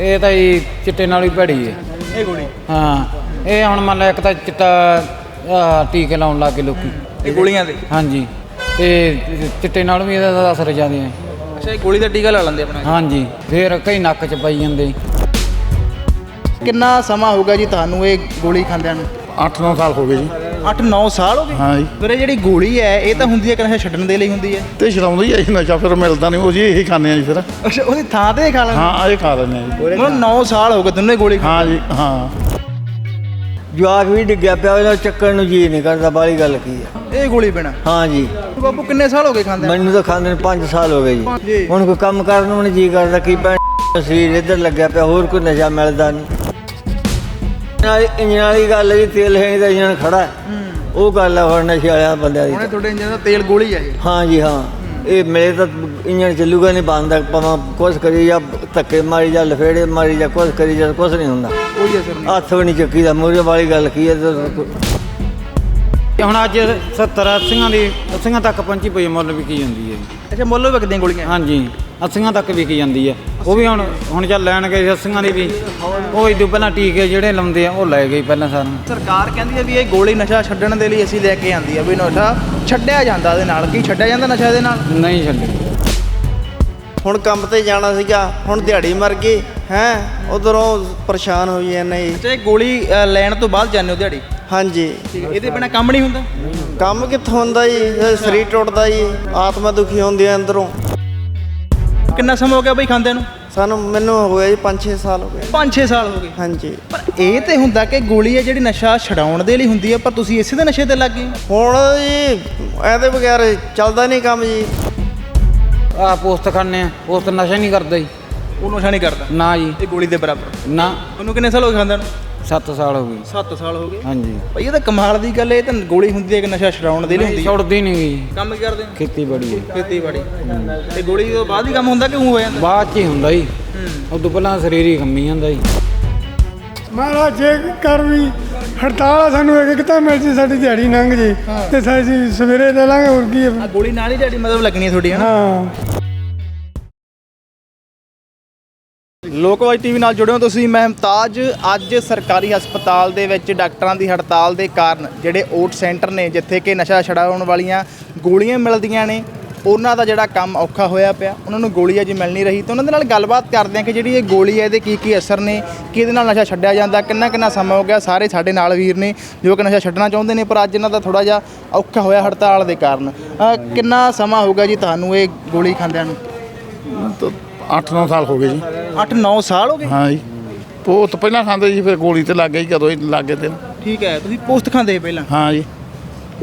ਇਹ ਤਾਂ ਜੀ ਚਿੱਟੇ ਨਾਲ ਹੀ ਭੜੀ ਹੈ ਇਹ ਗੋਲੀ? ਹਾਂ ਇਹ ਹੁਣ ਮੰਨ ਲਾ ਇੱਕ ਤਾਂ ਚਿੱਟਾ ਆਹ, ਟੀਕੇ ਲਾਉਣ ਲੱਗ ਗਏ ਲੋਕੀ। ਇਹ ਗੋਲੀਆਂ ਦੇ? ਹਾਂਜੀ ਤੇ ਚਿੱਟੇ ਨਾਲ ਵੀ ਇਹਦਾ ਅਸਰ ਜ਼ਿਆਦਾ ਹੈ ਅੱਛਾ ਇਹ ਗੋਲੀ ਦਾ ਟੀਕਾ ਲਾ ਲੈਂਦੇ ਆਪਣਾ ਹਾਂਜੀ ਫਿਰ ਕਈ ਨੱਕ 'ਚ ਪਈ ਜਾਂਦੇ। ਕਿੰਨਾ ਸਮਾਂ ਹੋਊਗਾ ਜੀ ਤੁਹਾਨੂੰ ਇਹ ਗੋਲੀ ਖਾਂਦਿਆਂ ਨੂੰ? 8-9 ਸਾਲ ਹੋ ਗਏ ਜੀ। 8-9 ਸਾਲ ਹੋ ਗਏ। ਹਾਂ ਜੀ। ਵੀਰੇ ਜਿਹੜੀ ਗੋਲੀ ਹੈ ਇਹ ਤਾਂ ਹੁੰਦੀ ਹੈ ਕਿ ਨਸ਼ਾ ਛੱਡਣ ਦੇ ਲਈ ਹੁੰਦੀ ਹੈ? ਤੇ ਛਡਾਉਂਦਾ ਹੀ ਇਹ ਨਸ਼ਾ ਫਿਰ ਮਿਲਦਾ ਨਹੀਂ ਉਹ ਜੀ ਇਹੀ ਖਾਂਦੇ ਆ ਜੀ ਫਿਰ। ਅੱਛਾ ਉਹਦੀ ਥਾਂ ਤੇ ਇਹ ਖਾ ਲੈਂਦੇ ਹਾਂ ਇਹ ਖਾ ਲੈਂਦੇ ਆ ਜੀ। ਮਤਲਬ 9 ਸਾਲ ਹੋ ਗਏ ਦੋਨੇ ਗੋਲੀ ਖਾ- ਹਾਂ ਜੀ ਹਾਂ। ਜਵਾਕ ਵੀ ਡਿੱਗਿਆ ਪਿਆ ਉਹਦਾ ਚੱਕਣ ਨੂੰ ਜੀ ਨਹੀਂ ਕਰਦਾ ਬਾਲੀ ਗੱਲ ਕੀ ਆ। ਇਹ ਗੋਲੀ ਬਿਨਾ? ਹਾਂ ਜੀ। ਬਾਪੂ ਕਿੰਨੇ ਸਾਲ ਹੋ ਗਏ ਖਾਂਦੇ ਮੈਨੂੰ ਤਾਂ ਖਾਂਦੇ ਨੇ 5 ਸਾਲ ਹੋ ਗਏ ਜੀ। ਜੀ। ਹੁਣ ਕੋਈ ਕੰਮ ਕਰਨ ਨੂੰ ਨਹੀਂ ਜੀ ਕਰਦਾ ਕੀ ਭੈਣ ਸਰੀਰ ਇੱਧਰ ਲੱਗਿਆ ਪਿਆ ਹੋਰ ਕੋਈ ਨਸ਼ਾ ਮਿਲਦਾ ਨਹੀਂ। ਨਾਲ ਇੰਜਣ ਵਾਲੀ ਗੱਲ ਹੈ ਜੀ ਤੇਲ ਹੈ ਨਹੀਂ ਤਾਂ ਇੰਜਣ ਖੜਾ ਹੈ। ਉਹ ਗੱਲ ਹੈ ਹੁਣ ਨਸ਼ੇ ਵਾਲਿਆਂ ਬੰਦਿਆਂ ਦੀ। ਹੁਣੇ ਤੁਹਾਡੇ ਇੰਜਨ ਦਾ ਤੇਲ ਗੋਲੀ ਹੈ ਇਹ ਹਾਂ ਜੀ ਹਾਂ। ਇਹ ਮੇਰੇ ਤਾਂ ਇੰਜਣ ਚੱਲੂਗਾ ਨਹੀਂ ਬੰਦ ਭਾਵੇਂ ਕੁਛ ਕਰੀ ਜਾਂ ਧੱਕੇ ਮਾਰੀ ਜਾਂ ਲਫੇੜੇ ਮਾਰੀ ਜਾਂ ਕੁਛ ਕਰੀ ਜਾਂ ਕੁਛ ਨਹੀਂ ਹੁੰਦਾ। ਕੋਈ ਅਸਰ ਨਹੀਂ। ਹੱਥ ਵੀ ਨਹੀਂ ਚੱਕੀ ਦਾ ਮੂਹਰੇ ਵਾਲੀ ਗੱਲ ਕੀ ਹੈ ਤੇ ਹੁਣ ਅੱਜ 70 80 ਦੀ 80 ਤੱਕ ਪਹੁੰਚੀ ਪਈ ਹੈ, ਮੁੱਲ ਵਿਕੀ ਜਾਂਦੀ ਹੈ ਅੱਛਾ ਮੁੱਲ ਵਿਕਦੀਆਂ ਗੋਲੀਆਂ? ਹਾਂਜੀ 80 ਤੱਕ ਵਿਕੀ ਜਾਂਦੀ ਹੈ। ਉਹ ਵੀ ਹੁਣ ਹੁਣ ਚੱਲ ਲੈਣ ਗਏ 80 ਦੀ ਵੀ। ਉਹ ਇਦੋਂ ਪਹਿਲਾਂ ਟੀਕੇ ਜਿਹੜੇ ਲਾਉਂਦੇ ਆ ਉਹ ਲੈ ਗਏ ਪਹਿਲਾਂ ਸਾਰਿਆਂ ਸਰਕਾਰ ਕਹਿੰਦੀ ਹੈ ਵੀ ਇਹ ਗੋਲੀ ਨਸ਼ਾ ਛੱਡਣ ਦੇ ਲਈ ਅਸੀਂ ਲੈ ਕੇ ਆਂਦੀ ਆ ਵੀ ਨਸ਼ਾ ਛੱਡਿਆ ਜਾਂਦਾ ਇਹਦੇ ਨਾਲ। ਕੀ ਛੱਡਿਆ ਜਾਂਦਾ ਨਸ਼ਾ ਇਹਦੇ ਨਾਲ? ਨਹੀਂ ਛੱਡੇ ਹੁਣ ਕੰਮ ਤੇ ਜਾਣਾ ਸੀਗਾ ਹੁਣ ਦਿਹਾੜੀ ਮਰ ਗਈ ਹੈ ਉਧਰੋਂ ਪਰੇਸ਼ਾਨ ਹੋਈ ਜਾਂਦੇ ਅੱਛਾ ਇਹ ਗੋਲੀ ਲੈਣ ਤੋਂ ਬਾਅਦ ਜਾਂਦੇ ਹੋ ਦਿਹਾੜੀ? ਹਾਂਜੀ। ਠੀਕ ਹੈ ਇਹਦੇ ਬਿਨਾ ਕੰਮ ਨਹੀਂ ਹੁੰਦਾ? ਕੰਮ ਕਿੱਥੋਂ ਹੁੰਦਾ ਜੀ? ਸਰੀਰ ਟੁੱਟਦਾ ਜੀ। ਆਤਮਾ ਦੁਖੀ ਹੁੰਦੀ ਹੈ ਅੰਦਰੋਂ। ਕਿੰਨਾ ਸਮਾਂ ਹੋ ਗਿਆ ਬਈ ਖਾਂਦੇ ਨੂੰ? ਸਾਨੂੰ ਮੈਨੂੰ ਹੋ ਗਿਆ ਜੀ 5-6 ਸਾਲ ਹੋ ਗਏ। 5-6 ਸਾਲ ਹੋ ਗਏ। ਹਾਂਜੀ। ਪਰ ਇਹ ਤੇ ਹੁੰਦਾ ਕਿ ਗੋਲੀ ਹੈ ਜਿਹੜੀ ਨਸ਼ਾ ਛਡਾਉਣ ਦੇ ਲਈ ਹੁੰਦੀ ਹੈ ਪਰ ਤੁਸੀਂ ਇਸੇ ਦੇ ਨਸ਼ੇ ਤੇ ਲੱਗ ਗਏ ਹੁਣ ਜੀ ਇਹਦੇ ਬਗੈਰ ਚੱਲਦਾ ਨਹੀਂ ਕੰਮ ਜੀ। ਆ ਪੋਸਟ ਖਾਂਦੇ ਆ ਪੋਸਟ ਨਸ਼ਾ ਨਹੀਂ ਕਰਦਾ ਜੀ। ਉਹ ਨਸ਼ਾ ਨਹੀਂ ਕਰਦਾ? ਨਾ ਜੀ। ਇਹ ਗੋਲੀ ਦੇ ਬਰਾਬਰ? ਨਾ। ਤੁਹਾਨੂੰ ਕਿੰਨੇ ਸਾਲ ਹੋ ਗਏ ਖਾਂਦੇ ਨੂੰ? 7 ਸਾਲ ਹੋ ਗਏ। 7 ਸਾਲ ਹੋ ਗਏ? ਹਾਂਜੀ। ਭਈ ਇਹ ਤਾਂ ਕਮਾਲ ਦੀ ਗੱਲ ਹੈ ਇਹ ਤਾਂ ਗੋਲੀ ਹੁੰਦੀ ਹੈ ਕਿ ਨਸ਼ਾ ਛਡਾਉਣ ਦੇ ਲਈ ਹੁੰਦੀ ਹੈ। ਛੁੱਟਦੀ ਨਹੀਂ ਗਈ ਕੰਮ ਕੀ ਕਰਦੇ ਹੋ ਖੇਤੀਬਾੜੀ ਹੈ। ਖੇਤੀਬਾੜੀ। ਤੇ ਗੋਲੀ ਤੋਂ ਬਾਅਦ ਹੀ ਕੰਮ ਹੁੰਦਾ ਕਿ ਉਹ ਹੋ ਜਾਂਦਾ? ਬਾਅਦ ਚ ਹੀ ਹੁੰਦਾ ਜੀ। ਉਦੋਂ ਪਹਿਲਾਂ ਸਰੀਰ ਹੀ ਕੰਮੀ ਜਾਂਦਾ ਜੀ। ਮਹਾਰਾਜ ਜੇ ਕਰ ਵੀ ਹੜਤਾਲ ਸਾਨੂੰ ਇੱਕ ਇੱਕ ਤਾਂ ਮਿਲ ਜੇ ਸਾਡੀ ਦਿਹਾੜੀ ਲੰਘ ਜੇ। ਤੇ ਸਾਡੀ ਸਵੇਰੇ ਲੈ ਲਾਂਗੇ ਹੋਰ ਕੀ ਗੋਲੀ ਨਾਲ ਹੀ ਤੁਹਾਡੀ ਮਤਲਬ ਲੱਗਣੀ ਹੈ ਤੁਹਾਡੀ ਹਾਂ। ਲੋਕਵਾਈ ਟੀਵੀ ਨਾਲ ਜੁੜੇ ਹੋ ਤੁਸੀਂ, ਮੈਂ ਮੁਮਤਾਜ ਅੱਜ ਸਰਕਾਰੀ ਹਸਪਤਾਲ ਦੇ ਵਿੱਚ ਡਾਕਟਰਾਂ ਦੀ ਹੜਤਾਲ ਦੇ ਕਾਰਨ ਜਿਹੜੇ ਓਟ ਸੈਂਟਰ ਨੇ, ਜਿੱਥੇ ਕਿ ਨਸ਼ਾ ਛਡਾਉਣ ਵਾਲੀਆਂ ਗੋਲੀਆਂ ਮਿਲਦੀਆਂ ਨੇ, ਉਹਨਾਂ ਦਾ ਜਿਹੜਾ ਕੰਮ ਔਖਾ ਹੋਇਆ ਪਿਆ। ਉਹਨਾਂ ਨੂੰ ਗੋਲੀ ਅਜੇ ਮਿਲ ਨਹੀਂ ਰਹੀ। ਤੇ ਉਹਨਾਂ ਦੇ ਨਾਲ ਗੱਲਬਾਤ ਕਰਦੇ ਹਾਂ ਕਿ ਜਿਹੜੀ ਇਹ ਗੋਲੀ ਹੈ, ਇਹਦੇ ਕੀ ਕੀ ਅਸਰ ਨੇ, ਕਿਹਦੇ ਨਾਲ ਨਸ਼ਾ ਛੱਡਿਆ ਜਾਂਦਾ, ਕਿੰਨਾ ਕਿੰਨਾ ਸਮਾਂ ਹੋ ਗਿਆ, ਸਾਰੇ ਸਾਡੇ ਨਾਲ ਵੀਰ ਨੇ, ਜੋ ਕਿ ਨਸ਼ਾ ਛੱਡਣਾ ਚਾਹੁੰਦੇ ਨੇ, ਪਰ ਅੱਜ ਇਹਨਾਂ ਦਾ ਥੋੜਾ ਜਿਹਾ ਔਖਾ ਹੋਇਆ ਹੜਤਾਲ ਦੇ ਕਾਰਨ। ਅਹ ਕਿੰਨਾ ਸਮਾਂ ਹੋਊਗਾ ਜੀ ਤੁਹਾਨੂੰ ਇਹ ਗੋਲੀ ਖਾਂਦਿਆਂ ਨੂੰ? 8-9 ਸਾਲ ਹੋ ਗਏ ਜੀ। 8-9 ਸਾਲ ਹੋ ਗਏ? ਹਾਂ ਜੀ। ਉਹ ਤਾਂ ਪਹਿਲਾਂ ਖਾਂਦੇ ਜੀ ਫਿਰ ਗੋਲੀ ਤੇ ਲੱਗ ਗਈ ਕਦੋਂ ਹੀ ਲੱਗ ਗਏ ਤੇ। ਠੀਕ ਹੈ ਤੁਸੀਂ ਪੋਸਟ ਖਾਂਦੇ ਪਹਿਲਾਂ? ਹਾਂ ਜੀ।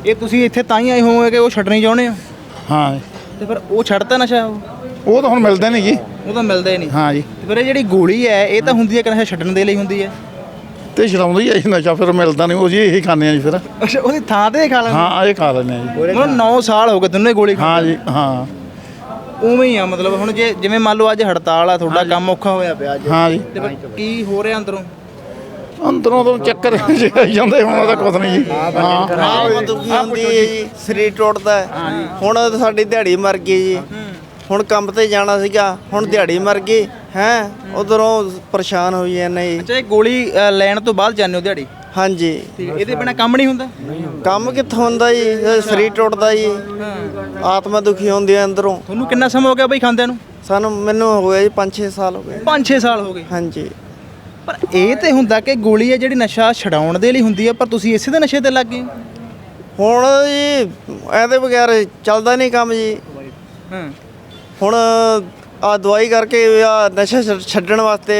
ਇਹ ਤੁਸੀਂ ਇੱਥੇ ਤਾਂ ਹੀ ਆਏ ਹੋਵੋਗੇ ਕਿ ਉਹ ਛੱਡਣੀ ਚਾਹੁੰਦੇ ਹੋ? ਹਾਂ ਜੀ। ਤੇ ਫਿਰ ਉਹ ਛੱਡਤਾ ਨਸ਼ਾ ਉਹ? ਉਹ ਤਾਂ ਹੁਣ ਮਿਲਦਾ ਨਹੀਂ ਜੀ। ਉਹ ਤਾਂ ਮਿਲਦਾ ਹੀ ਨਹੀਂ। ਹਾਂ ਜੀ। ਤੇ ਫਿਰ ਇਹ ਜਿਹੜੀ ਗੋਲੀ ਹੈ ਇਹ ਤਾਂ ਹੁੰਦੀ ਹੈ ਕਿ ਨਸ਼ਾ ਛੱਡਣ ਦੇ ਲਈ ਹੁੰਦੀ ਹੈ? ਤੇ ਛਡਾਉਂਦਾ ਹੀ ਇਹ ਨਸ਼ਾ ਫਿਰ ਮਿਲਦਾ ਨਹੀਂ। ਉਹ ਜੀ ਇਹੀ ਖਾਂਦੇ ਆ ਜੀ ਫਿਰ। ਅੱਛਾ ਉਹਦੀ ਥਾਂ ਤੇ ਇਹ ਖਾ ਲੈਂਦੇ? ਹਾਂ ਇਹ ਖਾ ਲੈਂਦੇ ਆ ਜੀ। ਮਤਲਬ 9 ਸਾਲ ਹੋ ਗਏ ਦੋਨੇ ਗੋਲੀ ਖਾ ਹਾਂ ਜੀ ਹਾਂ। ਉਵੇਂ ਹੀ ਆ ਮਤਲਬ ਹੁਣ ਜੇ ਜਿਵੇਂ ਮੰਨ ਲਓ ਅੱਜ ਹੜਤਾਲ ਆ ਤੁਹਾਡਾ ਕੰਮ ਔਖਾ ਹੋਇਆ ਪਿਆ ਅੱਜ। ਹਾਂ ਜੀ। ਤੇ ਫਿਰ ਕੀ ਹੋ ਰਿਹਾ ਅੰਦਰੋਂ? ਅੰਦਰੋਂ ਤੋਂ ਚੱਕਰ ਜਿਹੇ ਆਈ ਜਾਂਦੇ ਹੁਣ ਉਹਦਾ ਕੁਝ ਨਹੀਂ ਜੀ। ਹਾਂ ਆਤਮਾ ਦੁਖੀ ਹੁੰਦੀ ਹੈ ਜੀ। ਸਰੀਰ ਟੁੱਟਦਾ ਹੈ। ਹੁਣ ਸਾਡੀ ਦਿਹਾੜੀ ਮਰ ਗਈ ਜੀ। ਹੁਣ ਕੰਮ ਤੇ ਜਾਣਾ ਸੀਗਾ ਹੁਣ ਦਿਹਾੜੀ ਮਰ ਗਈ ਹੈ। ਉਧਰੋਂ ਪਰੇਸ਼ਾਨ ਹੋਈ ਜਾਂਦੇ ਜੀ। ਅੱਛਾ ਇਹ ਗੋਲੀ ਅ, ਲੈਣ ਤੋਂ ਬਾਅਦ ਜਾਂਦੇ ਹੋ ਦਿਹਾੜੀ? ਹਾਂਜੀ। ਇਹਦੇ ਬਿਨਾ ਕੰਮ ਨਹੀਂ ਹੁੰਦਾ? ਕੰਮ ਕਿੱਥੋਂ ਹੁੰਦਾ ਜੀ? ਸਰੀਰ ਟੁੱਟਦਾ ਜੀ। ਆਤਮਾ ਦੁਖੀ ਹੁੰਦੀ ਹੈ ਅੰਦਰੋਂ। ਤੁਹਾਨੂੰ ਕਿੰਨਾ ਸਮਾਂ ਹੋ ਗਿਆ ਬਈ ਖਾਂਦਿਆਂ ਨੂੰ? ਸਾਨੂੰ ਮੈਨੂੰ ਹੋ ਗਿਆ ਜੀ 5-6 ਸਾਲ ਹੋ ਗਏ। 5-6 ਸਾਲ ਹੋ ਗਏ। ਹਾਂਜੀ। ਪਰ ਇਹ ਤੇ ਹੁੰਦਾ ਕਿ ਗੋਲੀ ਹੈ ਜਿਹੜੀ ਨਸ਼ਾ ਛਡਾਉਣ ਦੇ ਲਈ ਹੁੰਦੀ ਹੈ ਪਰ ਤੁਸੀਂ ਇਸੇ ਦੇ ਨਸ਼ੇ ਤੇ ਲੱਗ ਗਏ ਹੁਣ ਜੀ ਇਹਦੇ ਬਗੈਰ ਚੱਲਦਾ ਨਹੀਂ ਕੰਮ ਜੀ। ਹਾਂ। ਹੁਣ ਆ ਦਵਾਈ ਕਰਕੇ ਆ ਨਸ਼ਾ ਛੱਡ- ਛੱਡਣ ਵਾਸਤੇ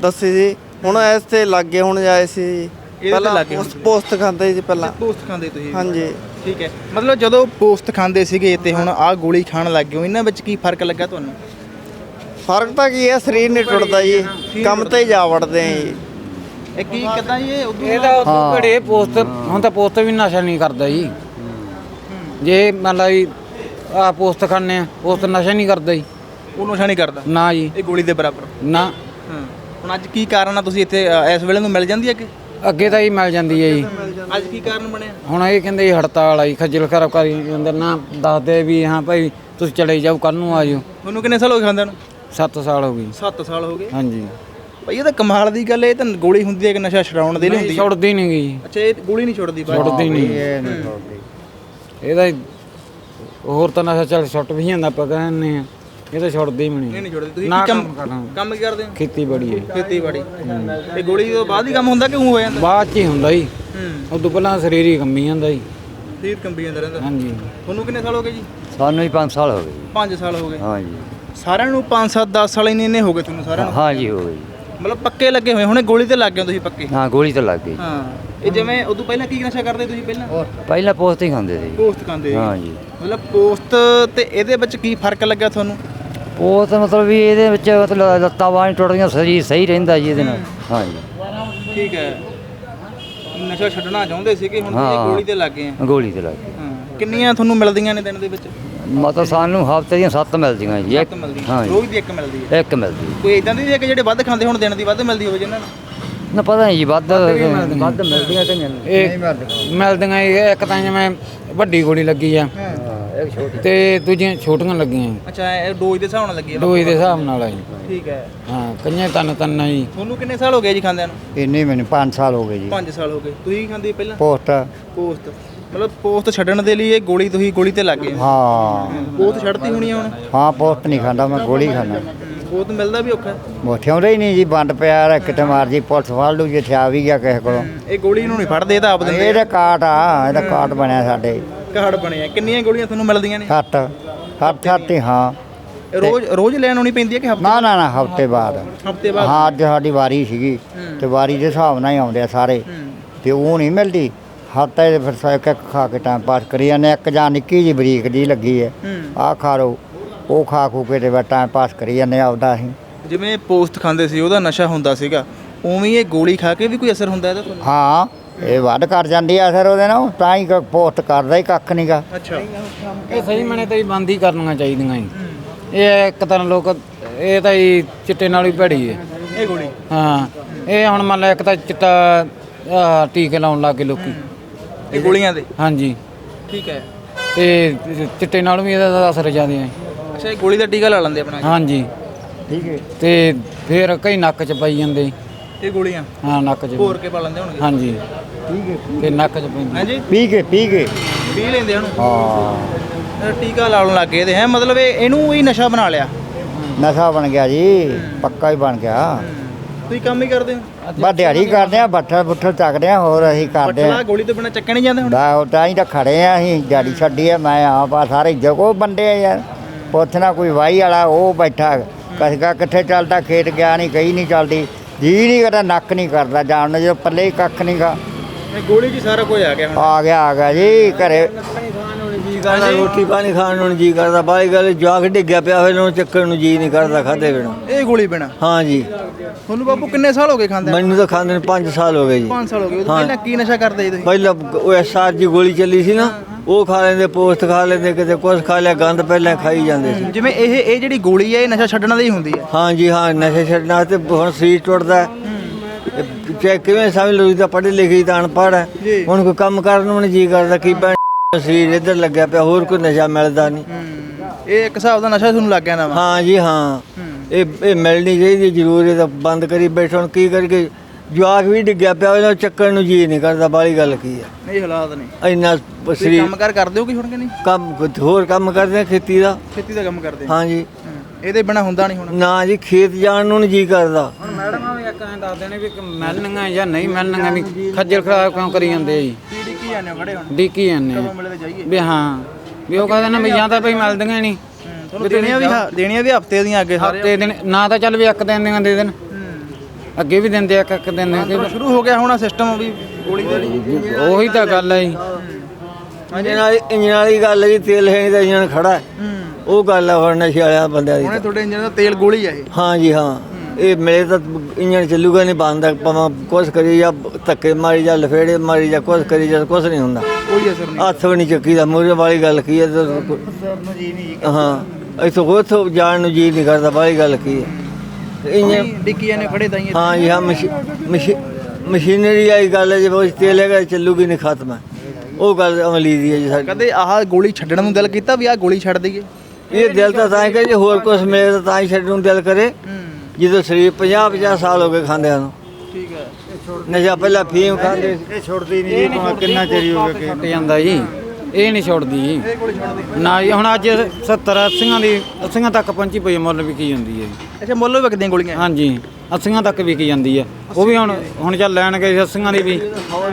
ਦੱਸੀ ਸੀ ਹੁਣ ਇਸ ਤੇ ਲੱਗ ਗਏ ਹੁਣ ਜਾਏ ਸੀ ਤੇ ਪਹਿਲਾਂ ਲੱਗ ਗਏ ਪੋਸਟ- ਪੋਸਟ ਖਾਂਦੇ ਸੀ ਪਹਿਲਾਂ। ਪੋਸਟ ਖਾਂਦੇ ਤੁਸੀਂ ਹਾਂਜੀ। ਠੀਕ ਹੈ। ਮਤਲਬ ਜਦੋਂ ਪੋਸਟ ਖਾਂਦੇ ਸੀਗੇ ਤੇ ਹੁਣ ਆਹ ਗੋਲੀ ਖਾਣ ਲੱਗ ਗਏ ਹੋ ਇਹਨਾਂ ਵਿੱਚ ਕੀ ਫ਼ਰਕ ਲੱਗਾ ਤੁਹਾਨੂੰ? ਫ਼ਰਕ ਤਾਂ ਕੀ ਹੈ ਸਰੀਰ ਨਹੀਂ ਟੁੱਟਦਾ ਜੀ। ਕੰਮ ਤੇ ਹੀ ਜਾ। ਵੜਦੇ ਆ ਜੀ। ਇਹ ਕੀ ਕਿਦਾਂ ਇਹ ਉਦੋਂ ਇਹਦਾ ਉਦੋਂ ਘੜੇ ਪੋਸਟ ਹੁਣ ਤਾਂ ਪੋਸਟ ਵੀ ਨਸ਼ਾ ਨਹੀਂ ਕਰਦਾ ਜੀ। ਜੇ ਮੰਨ ਲਾ ਵੀ ਆ ਪੋਸਟ ਖਾਂਦੇ ਆ ਪੋਸਟ ਨਸ਼ਾ ਨਹੀਂ ਕਰਦਾ ਜੀ। ਉਹ ਨਸ਼ਾ ਨਹੀਂ ਕਰਦਾ? ਨਾ ਜੀ। ਇਹ ਗੋਲੀ ਦੇ ਬਰਾਬਰ? ਨਾ। ਹਾਂ। ਹੁਣ ਅੱਜ ਕੀ ਕਾਰਨ ਆ ਤੁਸੀਂ ਇੱਥੇ ਅ, ਇਸ ਵੇਲੇ ਨੂੰ ਮਿਲ ਜਾਂਦੀ ਹੈ ਕਿ? ਅੱਗੇ ਤਾਂ ਹੀ ਮਿਲ ਜਾਂਦੀ ਹੈ ਜੀ। ਅੱਜ ਕੀ ਕਾਰਨ ਬਣਿਆ? ਹੁਣ ਇਹ ਕਹਿੰਦੇ ਜੀ ਹੜਤਾਲ ਆਈ ਖੱਜਲ ਖਰਾਬ ਕਰੀ ਜਾਂਦੇ ਨਾ ਦੱਸਦੇ ਵੀ ਹਾਂ ਭਾਈ ਤੁਸੀਂ ਚਲੇ ਜਾਓ ਕੱਲ ਨੂੰ ਆ ਜਾਓ ਤੁਹਾਨੂੰ ਕਿੰਨੇ ਸਾਲ ਹੋ ਗਏ ਖਾਂਦਿਆਂ ਨੂੰ? 7 ਸਾਲ ਹੋ ਗਏ। 7 ਸਾਲ ਹੋ ਗਏ? ਹਾਂਜੀ। ਭਾਈ ਇਹ ਤਾਂ ਕਮਾਲ ਦੀ ਗੱਲ ਹੈ ਇਹ ਤਾਂ ਗੋਲੀ ਹੁੰਦੀ ਹੈ ਕਿ ਨਸ਼ਾ ਛਡਾਉਣ ਦੇ ਲਈ ਹੁੰਦੀ ਹੈ। ਛੁੱਟਦੀ ਨਹੀਂ ਗਈ ਅੱਛਾ ਇਹ ਗੋਲੀ ਨਹੀਂ ਛੁੱਟਦੀ ਬਾਅਦ ਛੁੱਟਦੀ ਨਹੀਂ। ਇਹਦਾ ਹੋਰ ਤਾਂ ਨਸ਼ਾ ਚੱਲ ਛੁੱਟ ਵੀ ਜਾਂਦਾ ਆਪਾਂ ਕਹਿੰਦੇ ਆ ਇਹ ਤਾਂ ਛੁੱਟਦੀ ਵੀ ਨਹੀਂ ਨਹੀਂ ਨਹੀਂ ਛੁੱਟਦੀ ਤੁਸੀਂ ਨਾ ਕੀ ਕੰਮ ਕੰਮ ਕਰਨਾ। ਕੰਮ ਕੀ ਕਰਦੇ ਹੋ? ਖੇਤੀਬਾੜੀ ਹੈ। ਖੇਤੀਬਾੜੀ। ਇਹ ਗੋਲੀ ਤੋਂ ਬਾਅਦ ਹੀ ਕੰਮ ਹੁੰਦਾ ਕਿ ਉਹ ਹੋ ਜਾਂਦਾ? ਬਾਅਦ ਚ ਹੀ ਹੁੰਦਾ ਜੀ। ਹੂੰ। ਉਦੋਂ ਪਹਿਲਾਂ ਸਰੀਰ ਹੀ ਕੰਮੀ ਜਾਂਦਾ ਜੀ। ਫੀਰ ਕੰਬੀ ਜਾਂਦਾ ਰਹਿੰਦਾ। ਹਾਂਜੀ। ਤੁਹਾਨੂੰ ਕਿੰਨੇ ਸਾਲ ਹੋ ਗਏ ਜੀ? ਸਾਨੂੰ ਹੀ 5 ਸਾਲ ਹੋ ਗਏ 5 ਸਾਲ ਹੋ ਗਏ। ਹਾਂ ਜੀ ਸਾਰਿਆਂ ਨੂੰ 5 7 10 ਸਾਲ ਇੰਨੇ ਇੰਨੇ ਹੋ ਗਏ ਤੁਹਾਨੂੰ ਸਾਰਿਆਂ ਨੂੰ? ਹਾਂ ਜੀ ਹੋ ਗਏ ਮਤਲਬ ਪੱਕੇ ਲੱਗੇ ਹੋਏ। ਹੁਣੇ ਗੋਲੀ ਤੇ ਲੱਗ ਗਏ ਹੋ ਤੁਸੀਂ ਪੱਕੇ? ਹਾਂ ਗੋਲੀ ਤਾਂ ਲੱਗ ਗਈ ਹਾਂ। ਇਹ ਜਿਵੇਂ ਉਦੋਂ ਪਹਿਲਾਂ ਕੀ ਨਸ਼ਾ ਕਰਦੇ ਤੁਸੀਂ ਪਹਿਲਾਂ? ਪਹਿਲਾਂ ਪੋਸਟ ਹੀ ਖਾਂਦੇ ਸੀ ਪੋਸਟ ਖਾਂਦੇ ਸੀ। ਹਾਂ ਜੀ ਮਤਲਬ ਪੋਸਟ ਤੇ ਇਹਦੇ ਵਿੱਚ ਕੀ ਫ਼ਰਕ ਲੱਗਾ ਤੁਹਾਨੂੰ? ਪੋਸਟ ਮਤਲਬ ਵੀ ਇਹਦੇ ਵਿੱਚ ਮਤਲਬ ਲੱਤਾਂ ਬਾਹਾਂ ਟੁੱਟਦੀਆਂ ਸਰੀਰ ਸਹੀ ਰਹਿੰਦਾ ਜੀ ਇਹਦੇ ਨਾਲ। ਹਾਂ ਜੀ। ਠੀਕ ਹੈ। ਨਸ਼ਾ ਛੱਡਣਾ ਚਾਹੁੰਦੇ ਸੀ ਕਿ ਹੁਣ ਤੁਸੀਂ ਹਾਂ। ਗੋਲੀ ਤੇ ਲੱਗ ਗਏ ਆ। ਗੋਲੀ ਤੇ ਲੱਗ ਗਈ ਹਾਂ। ਕਿੰਨੀਆਂ ਤੁਹਾਨੂੰ ਮਿਲਦੀਆਂ ਨੇ ਦਿਨ ਦੇ ਵਿੱਚ? ਮਤਲਬ ਸਾਨੂੰ ਹਫ਼ਤੇ ਦੀਆਂ 7 ਮਿਲਦੀਆਂ ਜੀ ਇੱਕ ਸੱਤ ਮਿਲਦੀਆਂ। ਹਾਂ ਜੀ। ਰੋਜ਼ ਦੀ ਇੱਕ ਮਿਲਦੀ ਹੈ। ਇੱਕ ਮਿਲਦੀ ਕੋਈ ਇਦਾਂ ਦੀ ਵੀ ਹੈ ਕਿ ਜਿਹੜੇ ਵੱਧ ਖਾਂਦੇ ਹੁਣ ਦਿਨ ਦੀ ਵੱਧ ਮਿਲਦੀ ਹੋਵੇ ਜਿਨ੍ਹਾਂ ਨੂੰ? ਨਾ ਪਤਾ ਨਹੀਂ ਜੀ ਵੱਧ ਵੱਧ ਮਿਲਦੀਆਂ ਕਿ ਨਹੀਂ? ਇਹ ਮਿਲਦੀਆਂ ਜੀ, ਇੱਕ ਤਾਂ ਜਿਵੇਂ ਵੱਡੀ ਗੋਲੀ ਲੱਗੀ ਆ। ਤੇ ਦੂਜੀਆਂ ਛੋਟੀਆਂ ਲੱਗੀਆਂ। ਅੱਛਾ ਇਹ ਡੋਜ਼ ਦੇ ਹਿਸਾਬ ਨਾਲ ਲੱਗੀ ਹੈ ਦੇ ਹਿਸਾਬ ਨਾਲ ਆ ਜੀ। ਠੀਕ ਹੈ। ਹਾਂ ਕਈਆਂ ਤਨ ਤਨ ਆ ਜੀ। ਤੁਹਾਨੂੰ ਕਿੰਨੇ ਸਾਲ ਹੋ ਗਏ ਜੀ ਖਾਂਦਿਆਂ ਨੂੰ? ਇੰਨੇ ਮੈਨੂੰ 5 ਸਾਲ ਹੋ ਗਏ ਜੀ। 5 ਸਾਲ ਹੋ ਗਏ। ਤੁਸੀਂ ਖਾਂਦੇ ਪਹਿਲਾਂ? ਪੋਸਟ ਪੋਸਟ ਮਤਲਬ ਪੋਸਟ ਛੱਡਣ ਦੇ ਲਈ ਇਹ ਗੋਲੀ ਤੁਸੀਂ ਗੋਲੀ ਤੇ ਲੱਗ। ਗਏ ਹਾਂ। ਪੋਸਟ ਛੱਡਤੀ ਹੋਣੀ ਆ ਹੁਣ? ਹਾਂ ਪੋਸਟ ਨਹੀਂ ਖਾਂਦਾ ਮੈਂ ਗੋਲੀ ਖਾਂਦਾ। ਪੋਸਟ ਮਿਲਦਾ ਵੀ ਔਖਾ। ਮੋਠਿਆਉਂਦਾ ਹੀ ਨਹੀਂ ਜੀ ਬੰਦ ਪਿਆ ਰ ਕਿਤੇ ਮਾਰ ਜੀ ਪੁਲਿਸ ਫੜ ਲੂ ਜੇ ਆ ਵੀ ਗਿਆ ਕਿਸੇ ਕੋਲੋਂ। ਇਹ ਗੋਲੀ ਨੂੰ ਨਹੀਂ ਫੜਦੇ ਇਹ ਤਾਂ ਆਪ ਦਿੰਦੇ ਇਹਦਾ ਕਾਟ ਆ ਇਹਦਾ ਕਾਟ ਬਣਿਆ ਸਾਡੇ। ਕਾਰਡ ਬਣੇ ਆ। ਕਿੰਨੀਆਂ ਗੋਲੀਆਂ ਤੁਹਾਨੂੰ ਮਿਲਦੀਆਂ ਨੇ? ਸੱਤ ਸੱਤ ਸੱਤ ਹੀ ਰੋਜ਼ ਰੋਜ਼ ਲੈਣ ਆਉਣੀ ਪੈਂਦੀ ਹੈ ਕਿ ਹਫ਼ਤੇ ਨਾ ਨਾ ਨਾ ਹਫ਼ਤੇ ਬਾਅਦ। ਹਫ਼ਤੇ ਬਾਅਦ? ਹਾਂ ਅੱਜ ਸਾਡੀ ਵਾਰੀ ਸੀਗੀ ਤੇ ਵਾਰੀ ਦੇ ਹਿਸਾਬ ਨਾਲ ਹੀ ਆਉਂਦੇ ਆ ਸਾਰੇ। ਤੇ ਉਹ ਨਹੀਂ ਮਿਲਦੀ। ਹਫਤਾ ਦੇ ਫਿਰ ਸਾ- ਇੱਕ ਖਾ ਕੇ ਟਾਈਮ ਪਾਸ ਕਰੀ ਜਾਂਦੇ ਇੱਕ ਜਾਂ ਨਿੱਕੀ ਜੀ ਬਰੀਕ ਜੀ ਲੱਗੀ ਹੈ। ਆਹ ਖਾ ਲਓ। ਉਹ ਖਾ ਖੂ ਕੇ ਤੇ ਟਾਈਮ ਪਾਸ ਕਰੀ ਜਾਂਦੇ ਆ ਆਪਦਾ ਅਸੀਂ। ਜਿਵੇਂ ਪੋਸਟ ਖਾਂਦੇ ਸੀ ਉਹਦਾ ਨਸ਼ਾ ਹੁੰਦਾ ਸੀਗਾ। ਉਵੇਂ ਇਹ ਗੋਲੀ ਖਾ ਕੇ ਵੀ ਕੋਈ ਅਸਰ ਹੁੰਦਾ ਇਹਦਾ ਤੁਹਾਨੂੰ? ਹਾਂ। ਇਹ ਵੱਧ ਕਰ ਜਾਂਦੀ ਆ ਸਰ ਉਹਦੇ ਨਾਲ ਤਾਂ ਹੀ ਕ- ਪੋਸਟ ਕਰਦਾ ਹੀ ਕੱਖ ਨਹੀਂਗਾ ਅੱਛਾ। ਇਹ ਸਹੀ ਮਣੇ ਤਾਂ ਬੰਦ ਹੀ ਕਰਨੀਆਂ ਚਾਹੀਦੀਆਂ ਜੀ। ਇਹ ਇੱਕ ਤਰ੍ਹਾਂ ਲੋਕ ਇਹ ਤਾਂ ਜੀ ਚਿੱਟੇ ਨਾਲ ਹੀ ਭੜੀ ਹੈ ਇਹ ਗੋਲੀ। ਹਾਂ ਇਹ ਹੁਣ ਮੰਨ ਲਾ ਇੱਕ ਤਾਂ ਚਿੱਟਾ ਆਹ, ਟੀਕੇ ਲਾਉਣ ਲੱਗ ਗਏ ਲੋਕੀ। ਇਹ ਗੋਲੀਆਂ ਦੇ? ਹਾਂਜੀ। ਠੀਕ ਹੈ। ਤੇ ਚਿੱਟੇ ਨਾਲ ਵੀ ਇਹਦਾ ਅਸਰ ਜ਼ਿਆਦਾ ਹੈ ਅੱਛਾ ਇਹ ਗੋਲੀ ਦਾ ਟੀਕਾ ਲਾ ਲੈਂਦੇ ਆਪਣਾ। ਹਾਂਜੀ। ਠੀਕ ਹੈ ਤੇ ਫਿਰ ਕਈ ਨੱਕ 'ਚ ਪਾਈ ਜਾਂਦੇ। ਇਹ ਗੋਲੀਆਂ? ਹਾਂ ਨੱਕ 'ਚ ਭੋਰ ਕੇ ਪਾ ਲੈਂਦੇ ਹੋਣਗੇ? ਹਾਂਜੀ। ਤੇ ਨੱਕ 'ਚ ਪੈਂਦੀ। ਹਾਂਜੀ? ਪੀ ਕੇ ਪੀ ਕੇ ਪੀ ਲੈਂਦੇ ਹਨ ਹਾਂ ਟੀਕਾ ਲਾਉਣ ਲੱਗ ਗਏ ਇਹਦੇ ਹੈ ਮਤਲਬ ਇਹ ਇਹਨੂੰ ਹੀ ਨਸ਼ਾ ਬਣਾ ਲਿਆ। ਨਸ਼ਾ ਬਣ ਗਿਆ ਜੀ ਪੱਕਾ ਹੀ ਬਣ ਗਿਆ। ਤੁਸੀਂ ਕੰਮ ਹੀ ਕਰਦੇ ਹੋ? ਬਸ ਦਿਹਾੜੀ ਕਰਦੇ ਆ ਬੱਠਲ ਬੁੱਠਲ ਚੱਕਦੇ ਆ ਹੋਰ ਅਸੀਂ ਕਰਦੇ ਪਟਲਾ ਆ ਗੋਲੀ ਤੋਂ ਬਿਨਾ ਚੱਕਿਆ ਨਹੀਂ ਜਾਂਦਾ ਹੁਣ? ਦਾ ਉਹ ਤਾਂ ਹੀ ਤਾਂ ਖੜੇ ਆ ਅਸੀਂ ਦਿਹਾੜੀ ਛੱਡੀ ਆ ਮੈਂ ਆਪ ਆ ਸਾਰੇ ਜਗੋ ਬੰਦੇ ਆ ਯਾਰ। ਪੁੱਛਣਾ ਕੋਈ ਵਾਈ ਵਾਲਾ ਉਹ ਬੈਠਾ। ਕਸਗਾ ਕਿੱਥੇ ਚੱਲਦਾ ਖੇਤ ਗਿਆ ਨਹੀਂ ਕਹੀ ਨਹੀਂ ਚੱਲਦੀ। ਜੀ ਨਹੀਂ ਕਰਦਾ ਨੱਕ ਨਹੀਂ ਕਰਦਾ ਜਾਣ ਨੂੰ ਜੋ ਪੱਲੇ ਹੀ ਕੱਖ ਨਹੀਂਗਾ ਇਹ ਗੋਲੀ ਹੀ ਸਾਰਾ ਕੁਝ ਆ ਗਿਆ ਹੁਣ। ਆ ਗਿਆ ਆ ਗਿਆ ਜੀ ਘਰੇ। ਜੀ ਕਰਦਾ ਰੋਟੀ ਪਾਣੀ ਖਾਣ ਨੂੰ ਜੀ ਕਰਦਾ ਬਾਈ ਗੱਲ ਜਵਾਕ ਡਿੱਗਿਆ ਪਿਆ ਹੋਵੇ ਨੂੰ ਚੱਕਰ ਨੂੰ ਜੀ ਨਹੀਂ ਕਰਦਾ ਖਾਦੇ ਬਿਨਾ। ਇਹ ਗੋਲੀ ਬਿਨਾ? ਹਾਂ ਜੀ। ਤੁਹਾਨੂੰ ਬਾਪੂ ਕਿੰਨੇ ਸਾਲ ਹੋ ਗਏ ਖਾਂਦੇ ਮੈਨੂੰ ਤਾਂ ਖਾਂਦੇ ਨੂੰ 5 ਸਾਲ ਹੋ ਗਏ ਜੀ। 5 ਸਾਲ ਹੋ ਗਏ। ਪਹਿਲਾਂ ਕੀ ਨਸ਼ਾ ਕਰਦੇ ਸੀ ਤੁਸੀਂ? ਪਹਿਲਾਂ ਉਹ ਐਸਆਰ ਜੀ ਗੋਲੀ ਚੱਲੀ ਸੀ ਨਾ ਉਹ ਖਾ ਲੈਂਦੇ ਪੋਸਟ ਖਾ ਲੈਂਦੇ ਕਿਤੇ ਕੁਛ ਖਾ ਲਿਆ ਗੰਦ ਪਹਿਲਾਂ ਖਾਈ ਜਾਂਦੇ ਸੀ। ਜਿਵੇਂ ਇਹ ਇਹ ਜਿਹੜੀ ਗੋਲੀ ਹੈ ਇਹ ਨਸ਼ਾ ਛੱਡਣ ਦੀ ਹੀ ਹੁੰਦੀ ਹੈ? ਹਾਂ ਜੀ ਹਾਂ ਨਸ਼ੇ ਛੱਡਣਾ ਤੇ ਹੁਣ ਸਰੀਰ ਟੁੱਟਦਾ ਚੇ ਕਿਵੇਂ ਸਮਝ ਲਓ ਤਾਂ ਪੜ੍ਹੇ ਲਿਖੇ ਤਾਂ ਅਨਪੜ੍ਹ ਹੈ। ਜੀ। ਹੁਣ ਕੋਈ ਕੰਮ ਕਰਨ ਨੂੰ ਨਹੀਂ ਜੀ ਕਰਦਾ ਕੀ ਭੈਣ ਸਰੀਰ ਇੱਧਰ ਲੱਗਿਆ ਪਿਆ ਹੋਰ ਕੋਈ ਨਸ਼ਾ ਮਿਲਦਾ ਨਹੀਂ ਇਹ ਇੱਕ ਹਿਸਾਬ ਦਾ ਨਸ਼ਾ ਤੁਹਾਨੂੰ ਲੱਗ ਗਿਆ ਨਾ ਹਾਂ ਜੀ ਹਾਂ। ਇਹ ਇਹ ਮਿਲਣੀ ਚਾਹੀਦੀ ਜ਼ਰੂਰ ਇਹ ਤਾਂ ਬੰਦ ਕਰੀ ਬੈਠੇ ਹੁਣ ਕੀ ਕਰਕੇ ਜਵਾਕ ਵੀ ਡਿੱਗਿਆ ਪਿਆ ਉਹਨਾਂ ਚੱਕਣ ਨੂੰ ਜੀ ਨਹੀਂ ਕਰਦਾ ਬਾਲੀ ਗੱਲ ਕੀ ਹੈ ਨਹੀਂ ਹਾਲਾਤ ਨਹੀਂ ਇੰਨਾ ਤੁਸੀਂ ਸਰੀਰ ਕੰਮ ਕਾਰ ਕਰਦੇ ਹੋ ਕਿ ਹੁਣ ਕਿ ਨਹੀਂ? ਕੰਮ ਕੁਝ ਹੋਰ ਕੰਮ ਕਰਦੇ ਆ ਖੇਤੀ ਦਾ। ਖੇਤੀ ਦਾ ਕੰਮ ਕਰਦੇ ਹਾਂ ਜੀ ਹੂੰ। ਇਹਦੇ ਬਿਨਾ ਹੁੰਦਾ ਨਹੀਂ ਹੁਣ। ਨਾ ਜੀ ਖੇਤ ਜਾਣ ਨੂੰ ਨਹੀਂ ਜੀ ਕਰਦਾ। ਹੁਣ ਮੈਡਮਾਂ ਵੀ ਇੱਕ ਐਂ ਦੱਸਦੇ ਨੇ ਵੀ ਕਿ ਮਿਲਣੀਆਂ ਜਾਂ ਨਹੀਂ ਮਿਲਣੀਆਂ ਵੀ ਖੱਜਲ ਖਰਾਬ ਕਿਉਂ ਕਰੀ ਜਾਂਦੇ ਜੀ? ਪੀੜੀ ਕੀ ਆਨੇ ਖੜੇ ਹੁਣ। ਡੀਕੀ ਜਾਂਦੇ ਆ। ਮਿਲੇ ਤੇ ਜਾਈਏ? ਵੀ ਹਾਂ। ਵੀ ਉਹ ਕਹਿੰਦੇ ਨੇ ਵੀ ਜਾਂ ਤਾਂ ਭਈ ਮਿਲਦੀਆਂ ਨਹੀਂ ਤੁਹਾਨੂੰ ਦੇਣੀਆਂ ਵੀ ਹਾਂ ਦੇਣੀਆਂ ਵੀ ਹਫ਼ਤੇ ਦੀਆਂ ਅੱਗੇ ਹਫ਼ਤੇ ਦਿਨ ਨਾ ਤਾਂ ਚੱਲ ਵੀ ਇੱਕ ਦਿਨ ਦੀਆਂ ਦੇ ਦੇਣ। ਅੱਗੇ ਵੀ ਦਿੰਦੇ ਆ ਇੱਕ ਇੱਕ ਦਿਨ ਦੇ ਹੁਣ ਸ਼ੁਰੂ ਹੋ ਗਿਆ ਹੁਣ ਸਿਸਟਮ ਵੀ ਗੋਲੀ ਦੇ ਉਹੀ ਤਾਂ ਗੱਲ ਹੈ ਜੀ। ਇੰਜਣ ਵਾਲੀ ਇੰਜਣ ਵਾਲੀ ਗੱਲ ਜੀ ਤੇਲ ਹੈ ਨਹੀਂ ਤਾਂ ਇੰਜਣ ਖੜਾ ਹੈ। ਉਹ ਗੱਲ ਹੈ ਹੁਣ ਨਸ਼ੇ ਵਾਲਿਆਂ ਬੰਦਿਆਂ ਦੀ। ਹੁਣੇ ਤੁਹਾਡੇ ਇੰਜਨ ਦਾ ਤੇਲ ਗੋਲੀ ਆ ਇਹ। ਹਾਂ ਜੀ ਹਾਂ। ਇਹ ਮਿਲੇ ਤਾਂ ਇੰਜਣ ਚੱਲੂਗਾ ਨਹੀਂ ਬੰਦ ਭਾਵੇਂ ਕੁਛ ਕਰੀ ਜਾਂ ਧੱਕੇ ਮਾਰੀ ਜਾਂ ਲਫੇੜੇ ਮਾਰੀ ਜਾਂ ਕੁਛ ਕਰੀ ਜਾਂ ਕੁਛ ਨਹੀਂ ਹੁੰਦਾ। ਕੋਈ ਅਸਰ ਨਹੀਂ। ਹੱਥ ਵੀ ਨਹੀਂ ਚੱਕੀ ਦਾ ਮੂਹਰੇ ਵਾਲੀ ਗੱਲ ਕੀ ਹੈ ਤੇ ਹਾਂ। ਇਥੋਂ ਉਥੋਂ ਜਾਣ ਨੂੰ ਜੀ ਨਹੀਂ ਕਰਦਾ ਵਾਲੀ ਗੱਲ ਕੀ ਹੈ ਇੰਜਣ ਡਿੱਕੀ ਜਾਨੇ ਖੜੇ ਤਾਂ ਹੀ ਹਾਂ ਜੀ ਹਾਂ ਮਸ਼ੀ- ਮਸ਼ੀ- ਮਸ਼ੀਨਰੀ ਵਾਲੀ ਗੱਲ ਹੈ ਜੇ ਉਹ 'ਚ ਤੇਲ ਹੈਗਾ ਚੱਲੂਗੀ ਨਹੀਂ ਖਤਮ। ਹੈ ਉਹ ਗੱਲ ਅਮਲੀ ਦੀ ਹੈ ਜੀ ਸਾਡੀ। ਕਦੇ ਆਹ ਗੋਲੀ ਛੱਡਣ ਨੂੰ ਦਿਲ ਕੀਤਾ ਵੀ ਆਹ ਗੋਲੀ ਛੱਡ ਦਈਏ? ਇਹ ਦਿਲ ਤਾਂ ਤਾਂ ਹੀ ਕਿ ਜੇ ਹੋਰ ਕੁਝ ਮਿਲੇ ਤਾਂ ਤਾਂ ਹੀ ਛੱਡਣ ਨੂੰ ਦਿਲ ਕਰੇ। ਜਦੋਂ ਸਰੀਰ 50 50 ਸਾਲ ਹੋ ਗਏ ਖਾਂਦਿਆਂ ਨੂੰ। ਠੀਕ ਹੈ। ਨਸ਼ਾ ਪਹਿਲਾਂ ਫੀਮ ਖਾਂਦੇ ਸੀ। ਇਹ ਛੁੱਟਦੀ ਨਹੀਂ ਜੀ ਕਿੰਨਾ ਚਿਰ ਹੀ ਹੋ ਗਿਆ ਛੁੱਟ ਜਾਂਦਾ ਜੀ। ਇਹ ਨਹੀਂ ਛੁੱਟਦੀ ਜੀ ਇਹ ਗੋਲੀ ਛੱਡਦੀ ਨਾ ਜੀ ਹੁਣ ਅੱਜ 70 80 ਦੀ 80 ਤੱਕ ਪਹੁੰਚੀ ਪਈ ਹੈ, ਮੁੱਲ ਵਿਕੀ ਜਾਂਦੀ ਹੈ ਜੀ। ਅੱਛਾ ਮੁੱਲ ਵਿਕਦੀਆਂ ਗੋਲੀਆਂ? ਹਾਂਜੀ 80 ਤੱਕ ਵਿਕੀ ਜਾਂਦੀ ਹੈ। ਉਹ ਵੀ ਹੁਣ ਹੁਣ ਚੱਲ ਲੈਣ ਗਏ 80 ਦੀ ਵੀ।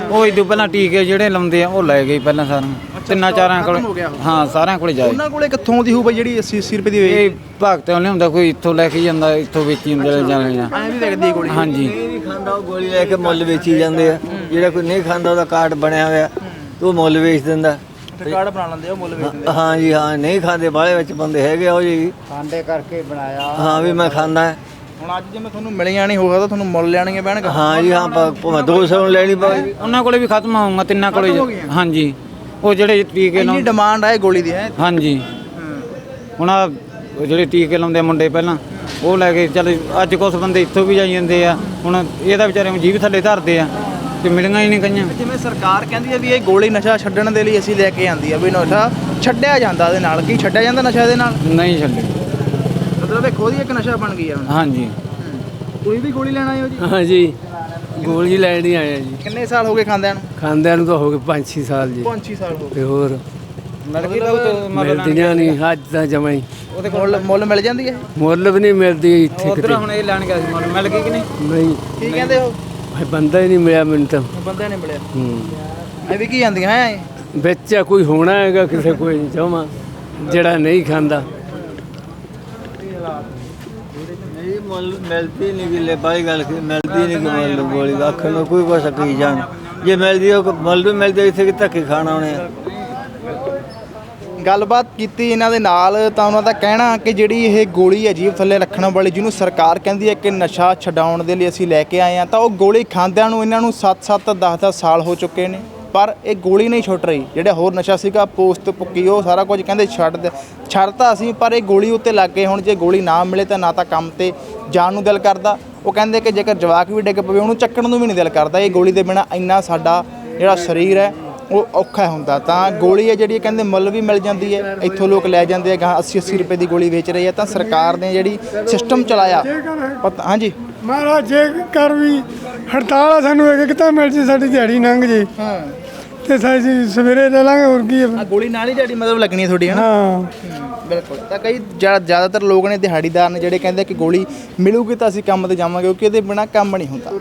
ਉਹ ਇਦੋਂ ਪਹਿਲਾਂ ਟੀਕੇ ਜਿਹੜੇ ਲਾਉਂਦੇ ਆ ਉਹ ਲੈ ਗਏ ਪਹਿਲਾਂ ਸਾਰਿਆਂ ਤਿੰਨਾਂ ਚਾਰਾਂ ਕੋਲ ਖਤਮ ਹੋ ਗਿਆ ਉਹ। ਹਾਂ ਸਾਰਿਆਂ ਕੋਲੇ ਜਾਏ। ਉਹਨਾਂ ਕੋਲੇ ਕਿੱਥੋਂ ਦੀ ਹੋਊ ਬਈ ਜਿਹੜੀ 80 80 ਰੁਪਏ ਦੀ ਵੇਚ ਇਹ ਭਗਤੋਂ ਲਿਆਉਂਦਾ ਕੋਈ ਇੱਥੋਂ ਲੈ ਕੇ ਜਾਂਦਾ ਇੱਥੋਂ ਵੇਚੀ ਜਾਂਦੇ ਜਾਂਦੇ ਜਾਂ ਐਂ ਵੀ ਵਿਕਦੀ ਗੋਲੀ। ਹਾਂਜੀ। ਨਹੀਂ ਖਾਂਦਾ ਉਹ ਗੋਲੀ ਲੈ ਕੇ ਮੁੱਲ ਵੇਚੀ ਜਾਂਦੇ ਆ। ਜਿਹੜਾ ਕੋਈ ਨਹੀਂ ਖਾਂਦਾ ਉਹਦਾ ਕਾਰਡ ਬਣਿਆ ਹੋਇਆ। ਤੇ ਉਹ ਮੁੱਲ ਵੇਚ ਦਿੰਦਾ। ਤੇ ਕਾਰਡ ਬਣਾ ਲੈਂਦੇ ਆ ਉਹ ਮੁੱਲ ਵੇਚਦੇ ਹਾਂ ਜੀ ਹਾਂ ਨਹੀਂ ਖਾਂਦੇ ਬਾਹਲੇ ਵਿੱਚ ਬੰਦੇ ਹੈਗੇ ਆ ਉਹ ਜੀ। ਖਾਂਦੇ ਕਰਕੇ ਬਣਾਇਆ। ਹਾਂ ਵੀ ਮੈਂ ਖਾਂਦਾ। ਹੈ। ਹੁਣ ਅੱਜ ਜੇ ਮੈਂ ਤੁਹਾਨੂੰ ਮਿਲੀਆਂ ਨਹੀਂ ਹੋਗਾ ਤਾਂ ਤੁਹਾਨੂੰ ਮੁੱਲ ਲੈਣਗੇ ਪੈਣਗੇ ਹਾਂ ਜੀ ਹਾਂ ਭਾਵੇਂ 200 ਨੂੰ ਲੈਣੀ ਪਵੇ ਉਹਨਾਂ ਕੋਲੇ ਵੀ ਖਤਮ ਹੋਊਗਾ ਤਿੰਨਾਂ ਕੋਲੇ ਹਾਂਜੀ ਉਹ ਜਿਹੜੇ ਟੀਕੇ ਇੰਨੀ ਲਾਉਂਦੇ ਡਿਮਾਂਡ ਹੈ ਗੋਲੀ ਦੀ ਹੈ? ਹਾਂਜੀ ਹੁਣ ਆ ਜਿਹੜੇ ਟੀਕੇ ਲਾਉਂਦੇ ਆ ਮੁੰਡੇ ਪਹਿਲਾਂ ਉਹ ਲੈ ਕੇ ਚੱਲ ਅੱਜ ਕੁਛ ਬੰਦੇ ਇੱਥੋਂ ਵੀ ਜਾਈ ਜਾਂਦੇ ਆ। ਹੁਣ ਇਹਦਾ ਵਿਚਾਰੇ ਨੂੰ ਜੀਭ ਥੱਲੇ ਧਰਦੇ ਆ। ਤੇ ਮਿਲੀਆਂ ਹੀ ਨਹੀਂ ਕਈਆਂ। ਜਿਵੇਂ ਸਰਕਾਰ ਕਹਿੰਦੀ ਹੈ ਵੀ ਇਹ ਗੋਲੀ ਨਸ਼ਾ ਛੱਡਣ ਦੇ ਲਈ ਅਸੀਂ ਲੈ ਕੇ ਆਂਦੀ ਆ ਵੀ ਨਸ਼ਾ ਛੱਡਿਆ ਜਾਂਦਾ ਇਹਦੇ ਨਾਲ। ਕੀ ਛੱਡਿਆ ਜਾਂਦਾ ਨਸ਼ਾ ਇਹਦੇ ਨਾਲ? ਨਹੀਂ ਛੱਡੇ। ਮਤਲਬ ਇਹ ਖੁਦ ਹੀ ਇੱਕ ਨਸ਼ਾ ਬਣ ਗਈ ਆ ਹੁਣ। ਹਾਂਜੀ। ਤੁਸੀਂ ਵੀ ਗੋਲੀ ਲੈਣ ਆਏ ਹੋ ਜੀ? ਹਾਂਜੀ। ਗੋਲੀ ਲੈਣ ਹੀ ਆਏ ਆ ਜੀ। ਕਿੰਨੇ ਸਾਲ ਹੋ ਗਏ ਖਾਂਦਿਆਂ ਨੂੰ? ਖਾਂਦਿਆਂ ਨੂੰ ਤਾਂ ਹੋ ਗਏ 5-6 ਸਾਲ ਜੀ। 5-6 ਸਾਲ ਹੋ ਤੇ ਹੋਰ? ਮਿਲ ਗਈ ਤਾਂ ਉਹ ਮਿਲਦੀਆਂ ਨਹੀਂ ਅੱਜ ਤਾਂ ਜਮਾਂ ਹੀ। ਗਏ ਮੁੱਲ ਮੁੱਲ ਮਿਲ ਜਾਂਦੀ ਹੈ? ਮੁੱਲ ਵੀ ਨਹੀਂ ਮਿਲਦੀ ਇੱਥੇ ਉਧਰ ਕਿਤੇ। ਹੁਣ ਇਹ ਲੈਣ ਗਿਆ ਸੀ ਮੁੱਲ। ਮਿਲ ਗਈ ਕਿ ਨਹੀਂ? ਨਹੀਂ। ਕੀ ਕਹਿੰਦੇ ਹੋ ਬੰਦਾ ਹੀ ਨਹੀਂ ਮਿਲਿਆ ਮੈਨੂੰ ਤਾਂ। ਬੰਦੇ ਨੇ ਮਿਲਿਆ। ਹੂੰ। ਇਹ ਵੀ ਕੀ ਜਾਂਦੀਆਂ ਹੈ? ਵਿੱਚ ਆ ਕੋਈ ਹੋਣਾ ਹੈਗਾ ਕਿਸੇ ਕੋਈ ਨਹੀਂ ਚਾਹਾਂ ਜਿਹੜਾ ਨਹੀਂ ਖਾਂਦਾ। ਨਹੀਂ ਮੁੱਲ ਮਿਲਦੀ ਨਹੀਂ ਗਿੱਲੇ ਬਾਈ ਗੱਲ ਕੀ ਮਿਲਦੀ ਨਹੀਂ ਕਿ ਮੁੱਲ ਗੋਲੀ ਅੱਖ ਨੂੰ ਕੋਈ ਕੁਛ ਕੀ ਜਾਣ। ਜੇ ਮਿਲਦੀ ਉਹ ਮੁੱਲ ਵੀ ਮਿਲਦੀ ਇੱਥੇ ਕਿ ਧੱਕੇ ਖਾਣਾ ਉਹਨੇ ਗੱਲਬਾਤ ਕੀਤੀ ਇਹਨਾਂ ਦੇ ਨਾਲ, ਤਾਂ ਉਹਨਾਂ ਦਾ ਕਹਿਣਾ ਕਿ ਜਿਹੜੀ ਇਹ ਗੋਲੀ ਹੈ ਜੀਭ ਥੱਲੇ ਰੱਖਣ ਵਾਲੀ, ਜਿਹਨੂੰ ਸਰਕਾਰ ਕਹਿੰਦੀ ਹੈ ਕਿ ਨਸ਼ਾ ਛਡਾਉਣ ਦੇ ਲਈ ਅਸੀਂ ਲੈ ਕੇ ਆਏ ਆ ਤਾਂ ਉਹ ਗੋਲੀ ਖਾਂਦਿਆਂ ਨੂੰ ਇਹਨਾਂ ਨੂੰ 7-7 10-10 ਸਾਲ ਹੋ ਚੁੱਕੇ ਨੇ। ਪਰ ਇਹ ਗੋਲੀ ਨਹੀਂ ਛੁੱਟ ਰਹੀ, ਜਿਹੜਾ ਹੋਰ ਨਸ਼ਾ ਸੀਗਾ ਪੋਸਟ ਪੁੱਕੀ ਉਹ ਸਾਰਾ ਕੁਝ ਕਹਿੰਦੇ ਛੱਡ ਦੇ, ਛੱਡਤਾ ਅਸੀਂ ਪਰ ਇਹ ਗੋਲੀ ਉੱਤੇ ਲੱਗ ਗਏ। ਹੁਣ ਜੇ ਗੋਲੀ ਨਾ ਮਿਲੇ ਤਾਂ ਨਾ ਤਾਂ ਕੰਮ ਤੇ ਜਾਣ ਨੂੰ ਦਿਲ ਕਰਦਾ। ਉਹ ਕਹਿੰਦੇ ਕਿ ਜੇਕਰ ਜਵਾਕ ਵੀ ਡਿੱਗ ਪਵੇ, ਉਹਨੂੰ ਚੱਕਣ ਨੂੰ ਵੀ ਨਹੀਂ ਦਿਲ ਕਰਦਾ। ਇਹ ਗੋਲੀ ਦੇ ਬਿਨਾ ਇੰਨਾ ਸਾਡਾ ਜਿਹੜਾ ਸਰੀਰ ਹੈ ਉਹ ਔਖਾ ਹੁੰਦਾ। ਤਾਂ ਗੋਲੀ ਹੈ ਜਿਹੜੀ ਕਹਿੰਦੇ ਮੁੱਲ ਵੀ ਮਿਲ ਜਾਂਦੀ ਹੈ। ਇੱਥੋਂ ਲੋਕ ਲੈ ਜਾਂਦੇ ਆ ਗਾਂ 80 80 ਰੁਪਏ ਦੀ ਗੋਲੀ ਵੇਚ ਰਹੀ ਹੈ ਤਾਂ ਸਰਕਾਰ ਨੇ ਜਿਹੜੀ ਸਿਸਟਮ ਚਲਾਇਆ। ਪਤਾ ਹਾਂਜੀ। ਮਹਾਰਾਜ ਜੇ ਕਰ ਵੀ ਹੜਤਾਲ ਆ ਸਾਨੂੰ ਇੱਕ ਇੱਕ ਤਾਂ ਮਿਲ ਜੇ ਸਾਡੀ ਦਿਹਾੜੀ ਲੰਘ ਜੇ। ਹਾਂ। ਤੇ ਸਾਡੀ ਸਵੇਰੇ ਲੈ ਲਾਂਗੇ ਹੋਰ ਕੀ ਹੈ ਆ ਗੋਲੀ ਨਾਲ ਹੀ ਜਿਹੜੀ ਮਤਲਬ ਲੱਗਣੀ ਹੈ ਤੁਹਾਡੀ ਹਾਂ। ਬਿਲਕੁਲ। ਤਾਂ ਕਈ ਜ਼ਿਆ- ਜ਼ਿਆਦਾਤਰ ਲੋਕ ਨੇ ਦਿਹਾੜੀਦਾਰ ਨੇ ਜਿਹੜੇ ਕਹਿੰਦੇ ਕਿ ਗੋਲੀ ਮਿਲੂਗੀ ਤਾਂ ਅਸੀਂ ਕੰਮ ਤੇ ਜਾਵਾਂਗੇ, ਕਿਉਂਕਿ ਇਹਦੇ ਬਿਨਾ ਕੰਮ ਨਹੀਂ ਹੁੰਦਾ।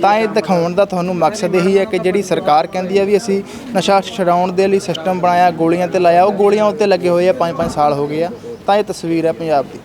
ਤਾਂ ਇਹ ਦਿਖਾਉਣ ਦਾ ਤੁਹਾਨੂੰ ਮਕਸਦ ਇਹੀ ਹੈ ਕਿ ਜਿਹੜੀ ਸਰਕਾਰ ਕਹਿੰਦੀ ਹੈ ਵੀ ਅਸੀਂ ਨਸ਼ਾ ਛਡਾਉਣ ਦੇ ਲਈ ਸਿਸਟਮ ਬਣਾਇਆ, ਗੋਲੀਆਂ ਤੇ ਲਾਇਆ, ਉਹ ਗੋਲੀਆਂ ਉੱਤੇ ਲੱਗੇ ਹੋਏ ਆ 5-5 ਸਾਲ ਹੋ ਗਏ ਆ। ਤਾਂ ਇਹ ਤਸਵੀਰ ਹੈ ਪੰਜਾਬ ਦੀ।